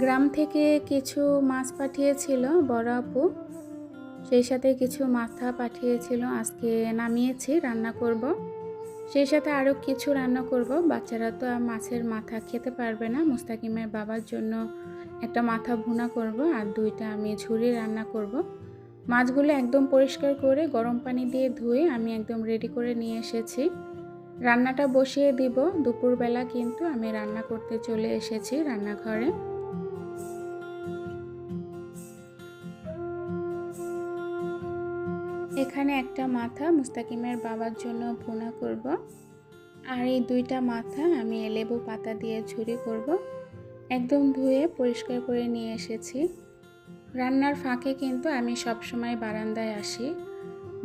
গ্রাম থেকে কিছু মাছ পাঠিয়েছিল বড় আপু। সেই সাথে কিছু মাথা পাঠিয়েছিল, আজকে নামিয়েছি, রান্না করব। সেই সাথে আরও কিছু রান্না করব। বাচ্চারা তো মাছের মাথা খেতে পারবে না। মুস্তাকিমের বাবার জন্য একটা মাথা ভুনা করব আর দুইটা আমি ঝুরি রান্না করব। মাছগুলো একদম পরিষ্কার করে গরম পানি দিয়ে ধুয়ে আমি একদম রেডি করে নিয়ে এসেছি। রান্নাটা বসিয়ে দিব। দুপুরবেলা কিন্তু আমি রান্না করতে চলে এসেছি রান্নাঘরে। এখানে একটা মাথা মুস্তাকিমের বাবার জন্য ভুনা করব। আর এই দুইটা মাথা আমি লেবু পাতা দিয়ে ঝুরি করব। একদম ধুয়ে পরিষ্কার করে নিয়ে এসেছি। রান্নার ফাঁকে কিন্তু আমি সবসময় বারান্দায় আসি।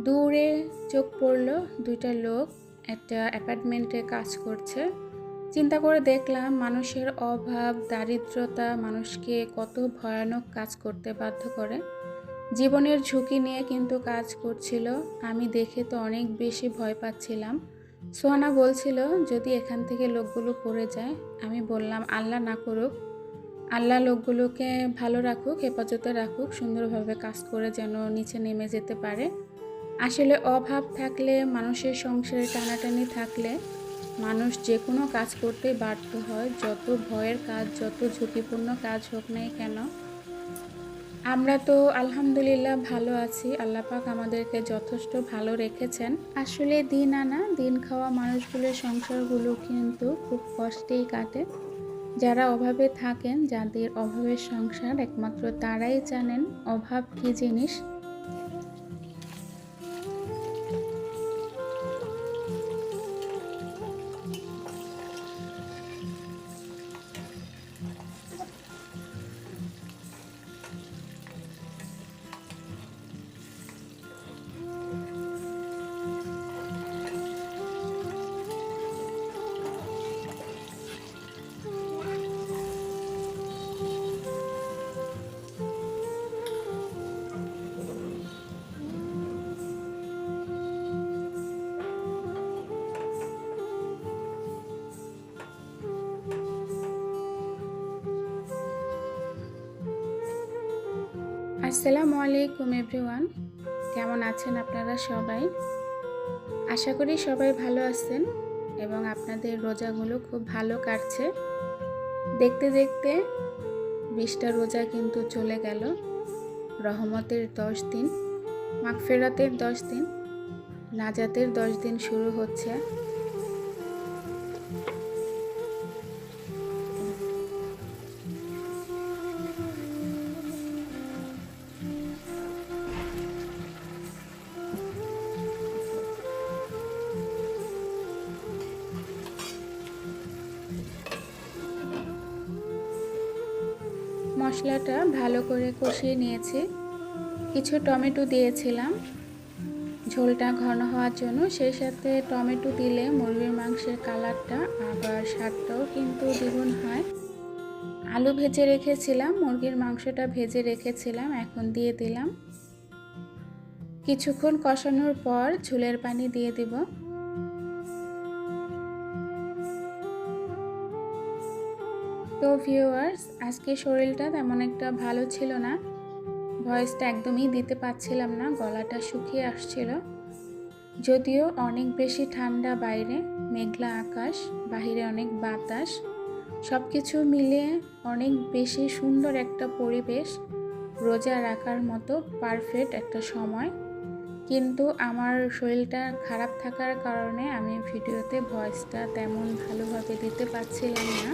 দূরে চোখ পড়ল দুইটা লোক, একটা অ্যাপার্টমেন্টে কাজ করছে। চিন্তা করে দেখলাম মানুষের অভাব, দারিদ্রতা, মানুষকে কত ভয়ানক কাজ করতে বাধ্য করে। জীবনের ঝুঁকি নিয়ে কিন্তু কাজ করছিল। আমি দেখে তো অনেক বেশি ভয় পাচ্ছিলাম। সোহানা বলছিল, যদি এখান থেকে লোকগুলো পড়ে যায়, আমি বললাম, আল্লাহ না করুক। আল্লাহ লোকগুলোকে ভালো রাখুক, হেফাজতে রাখুক, সুন্দরভাবে কাজ করে যেন নিচে নেমে যেতে পারে। আসলে অভাব থাকলে, মানুষের সংসারে টানাটানি থাকলে, মানুষ যে কোনো কাজ করতেই বাধ্য হয়। যত ভয়ের কাজ, যত ঝুঁকিপূর্ণ কাজ হোক নাই কেন আমরা তো আলহামদুলিল্লাহ ভালো আছি। আল্লাপাক আমাদেরকে যথেষ্ট ভালো রেখেছেন। আসলে দিন আনা, দিন খাওয়া মানুষগুলোর সংসারগুলো কিন্তু খুব কষ্টেই কাটে। যারা অভাবে থাকেন, যাদের অভাবের সংসার, একমাত্র তারাই জানেন অভাব কী জিনিস। আসসালামু আলাইকুম এভরিওয়ান। কেমন আছেন আপনারা সবাই? আশা করি সবাই ভালো আছেন এবং আপনাদের রোজাগুলো খুব ভালো কাটছে। দেখতে দেখতে বিশটা রোজা কিন্তু চলে গেল। রহমতের দশ দিন, মাগফেরাতের দশ দিন, নাজাতের দশ দিন শুরু হচ্ছে। মশলাটা ভালো করে কষিয়ে নিয়েছি। কিছু টমেটো দিয়েছিলাম। ঝোলটা ঘন হওয়ার জন্য সেই সাথে টমেটো দিলে মুরগির মাংসের কালারটা আবার স্বাদটাও কিন্তু দ্বিগুণ হয়। আলু ভেজে রেখেছিলাম, মুরগির মাংসটা ভেজে রেখেছিলাম, এখন দিয়ে দিলাম। কিছুক্ষণ কষানোর পর ঝুলের পানি দিয়ে দিব। তো ভিউয়ার্স আজকে শরীরটা তেমন একটা ভালো ছিল না। ভয়েসটা একদমই দিতে পারছিলাম না, গলাটা শুকিয়ে আসছিল। যদিও অনেক বেশি ঠান্ডা বাইরে, মেঘলা আকাশ, বাহিরে অনেক বাতাস সব কিছু মিলিয়ে অনেক বেশি সুন্দর একটা পরিবেশ, রোজা রাখার মতো পারফেক্ট একটা সময়। কিন্তু আমার শরীরটা খারাপ থাকার কারণে আমি ভিডিওতে ভয়েসটা তেমন ভালোভাবে দিতে পারছিলাম না।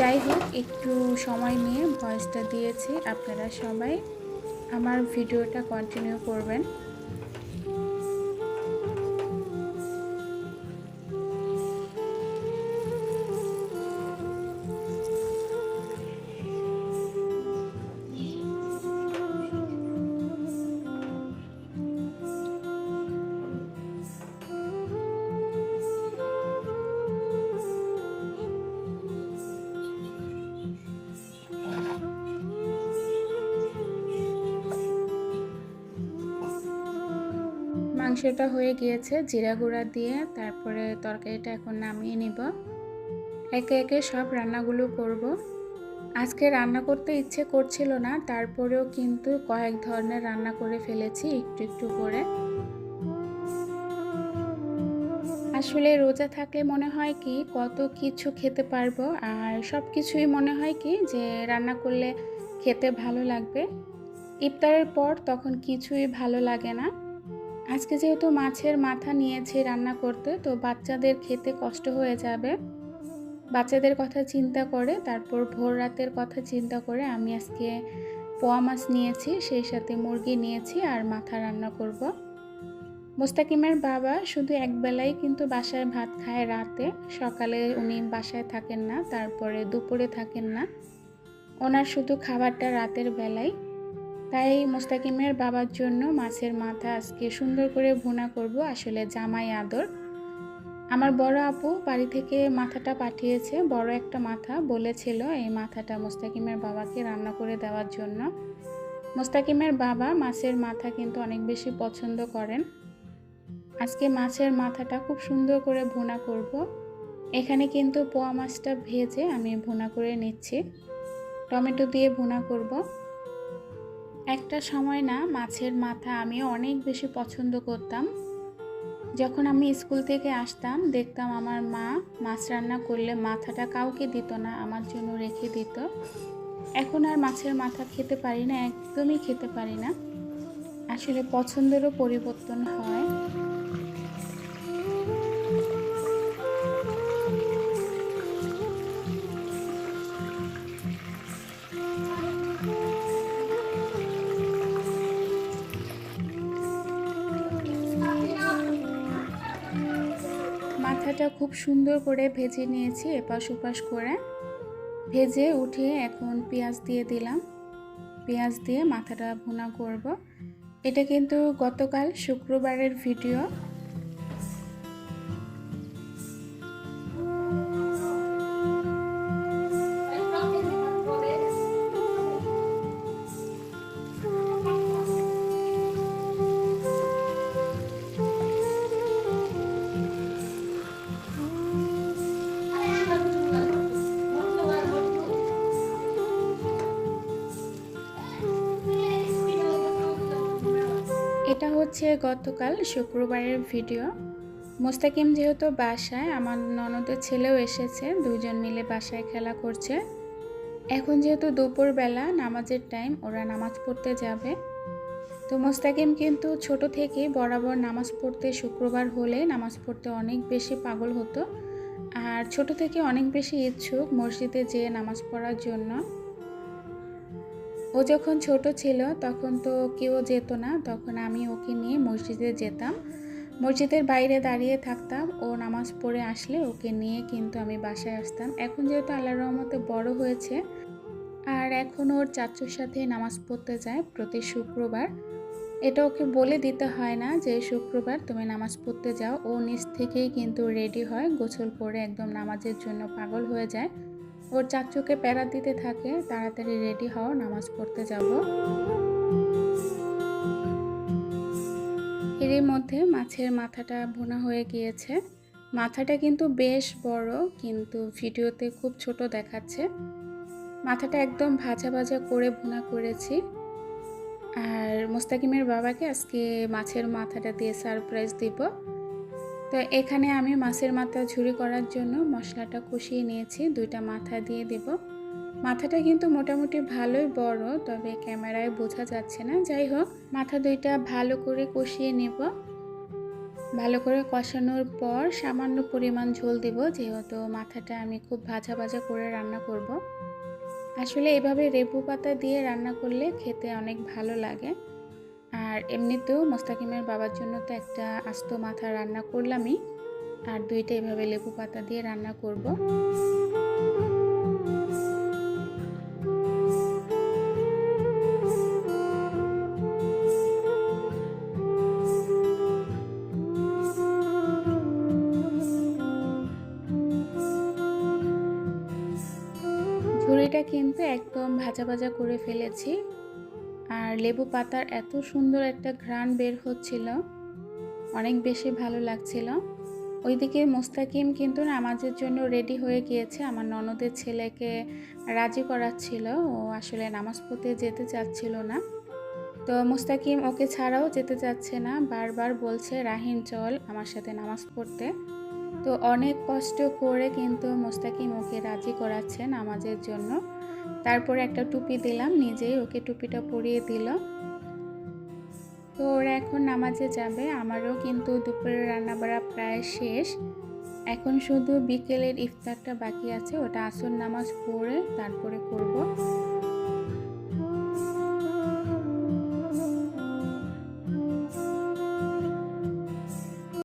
যাই হোক একটু সময় নিয়ে ভয়েসটা দিয়েছি। আপনারা সবাই আমার ভিডিওটা কন্টিনিউ করবেন। মাংসটা হয়ে গিয়েছে, জিরা গুঁড়া দিয়ে তারপরে তরকারিটা এখন নামিয়ে নিব। একে একে সব রান্নাগুলো করব। আজকে রান্না করতে ইচ্ছে করছিল না, তারপরেও কিন্তু কয়েক ধরনের রান্না করে ফেলেছি একটু একটু করে। আসলে রোজা থাকলে মনে হয় কি, কত কিছু খেতে পারব, আর সব কিছুই মনে হয় কি, যে রান্না করলে খেতে ভালো লাগবে। ইফতারের পর তখন কিছুই ভালো লাগে না। আজকে যেহেতু মাছের মাথা নিয়েছি রান্না করতে, তো বাচ্চাদের খেতে কষ্ট হয়ে যাবে। বাচ্চাদের কথা চিন্তা করে, তারপর ভোর রাতের কথা চিন্তা করে আমি আজকে পোয়া মাছ নিয়েছি, সেই সাথে মুরগি নিয়েছি আর মাথা রান্না করব। মোস্তাকিমের বাবা শুধু একবেলাই কিন্তু বাসায় ভাত খায় রাতে। সকালে উনি বাসায় থাকেন না, তারপরে দুপুরে থাকেন না। ওনার শুধু খাবারটা রাতের বেলায় তাই মোস্তাকিমের বাবার জন্য মাছের মাথা আজকে সুন্দর করে ভুনা করব আসলে জামাই আদর আমার বড় আপু বাড়ি থেকে মাথাটা পাঠিয়েছে, বড় একটা মাথা বলেছিল এই মাথাটা মোস্তাকিমের বাবাকে রান্না করে দেওয়ার জন্য মোস্তাকিমের বাবা মাছের মাথা কিন্তু অনেক বেশি পছন্দ করেন আজকে মাছের মাথাটা খুব সুন্দর করে ভুনা করব। এখানে কিন্তু পোয়া মাছটা ভেজে আমি ভুনা করে নিচ্ছি টমেটো দিয়ে ভুনা করব। একটা সময় না মাছের মাথা আমি অনেক বেশি পছন্দ করতাম। যখন আমি স্কুল থেকে আসতাম, দেখতাম আমার মা মাছ রান্না করলে মাথাটা কাউকে দিত না, আমার জন্য রেখে দিত। এখন আর মাছের মাথা খেতে পারি না, একদমই খেতে পারি না। আসলে পছন্দেরও পরিবর্তন হয়। মাথাটা খুব সুন্দর করে ভেজে নিয়েছি এপাশ ওপাশ করে। ভেজে উঠে এখন পেঁয়াজ দিয়ে দিলাম। পেঁয়াজ দিয়ে মাথাটা ভুনা করব। এটা কিন্তু গতকাল শুক্রবারের ভিডিও। হচ্ছে গতকাল শুক্রবারের ভিডিও। মোস্তাকিম যেহেতু বাসায়, আমার ননদের ছেলেও এসেছে দুজন মিলে বাসায় খেলা করছে। এখন যেহেতু দুপুরবেলা নামাজের টাইম ওরা নামাজ পড়তে যাবে। তো মোস্তাকিম কিন্তু ছোট থেকে বরাবর নামাজ পড়তে শুক্রবার হলে নামাজ পড়তে অনেক বেশি পাগল হতো। আর ছোট থেকে অনেক বেশি ইচ্ছুক মসজিদে যেয়ে নামাজ পড়ার জন্য। ও যখন ছোট ছিল, তখন তো কেউ যেত না। তখন আমি ওকে নিয়ে মসজিদে যেতাম। মসজিদের বাইরে দাঁড়িয়ে থাকতাম। ও নামাজ পড়ে আসলে ওকে নিয়ে কিন্তু আমি বাসায় আসতাম। এখন যেহেতু আল্লাহ রহমতে বড় হয়েছে, আর এখন ওর চাচুর সাথে নামাজ পড়তে যায় প্রতি শুক্রবার, এটা ওকে বলে দিতে হয় না যে, শুক্রবার তুমি নামাজ পড়তে যাও। ও নিজ থেকেই কিন্তু রেডি হয়, গোসল করে একদম নামাজের জন্য পাগল হয়ে যায়। ওর চাচুকে প্যারা দিতে থাকে, তাড়াতাড়ি রেডি হও, নামাজ পড়তে যাব। এরই মধ্যে মাছের মাথাটা ভুনা হয়ে গিয়েছে। মাথাটা কিন্তু বেশ বড়, কিন্তু ভিডিওতে খুব ছোট দেখাচ্ছে। মাথাটা একদম ভাজা ভাজা করে ভুনা করেছি। আর মোস্তাকিমের বাবাকে আজকে মাছের মাথাটা দিয়ে সারপ্রাইজ দিব। তো এখানে আমি মাছের মাথা ঝুরি করার জন্য মশলাটা কষিয়ে নিয়েছি। দুইটা মাথা দিয়ে দেব। মাথাটা কিন্তু মোটামুটি ভালোই বড়, তবে ক্যামেরায় বোঝা যাচ্ছে না। যাই হোক, মাথা দুইটা ভালো করে কষিয়ে নেব। ভালো করে কষানোর পর সামান্য পরিমাণ ঝোল দেব, যেহেতু মাথাটা আমি খুব ভাজা ভাজা করে রান্না করব। আসলে এভাবে রেবু পাতা দিয়ে রান্না করলে খেতে অনেক ভালো লাগে। আর এমনিতেও মোস্তাকিমের বাবার জন্য তো একটা আস্ত মাথা রান্না করলামই। আর দুইটা এভাবে লেবু পাতা দিয়ে রান্না করব। ঝুড়িটা কিন্তু একদম ভাজা ভাজা করে ফেলেছি। আর লেবু পাতার এত সুন্দর একটা ঘ্রাণ বের হচ্ছিল। অনেক বেশি ভালো লাগছিল। ওইদিকে মোস্তাকিম কিন্তু নামাজের জন্য রেডি হয়ে গিয়েছে। আমার ননদের ছেলেকে রাজি করাচ্ছিল। ও আসলে নামাজ পড়তে যেতে চাচ্ছিল না। তো মুস্তাকিম ওকে ছাড়াও যেতে চাচ্ছে না। বারবার বলছে রাহিন চল আমার সাথে নামাজ পড়তে। তো অনেক কষ্ট করে কিন্তু মোস্তাকিম ওকে রাজি করাচ্ছে নামাজের জন্য। তারপরে একটা টুপি দিলাম, নিজেই ওকে টুপিটা পরিয়ে দিল। তো ওরা এখন নামাজে যাবে, আমারও কিন্তু দুপুরের রান্নাবাড়া প্রায় শেষ। এখন শুধু বিকেলের ইফতারটা বাকি আছে, ওটা আসর নামাজ পড়ে তারপরে করব।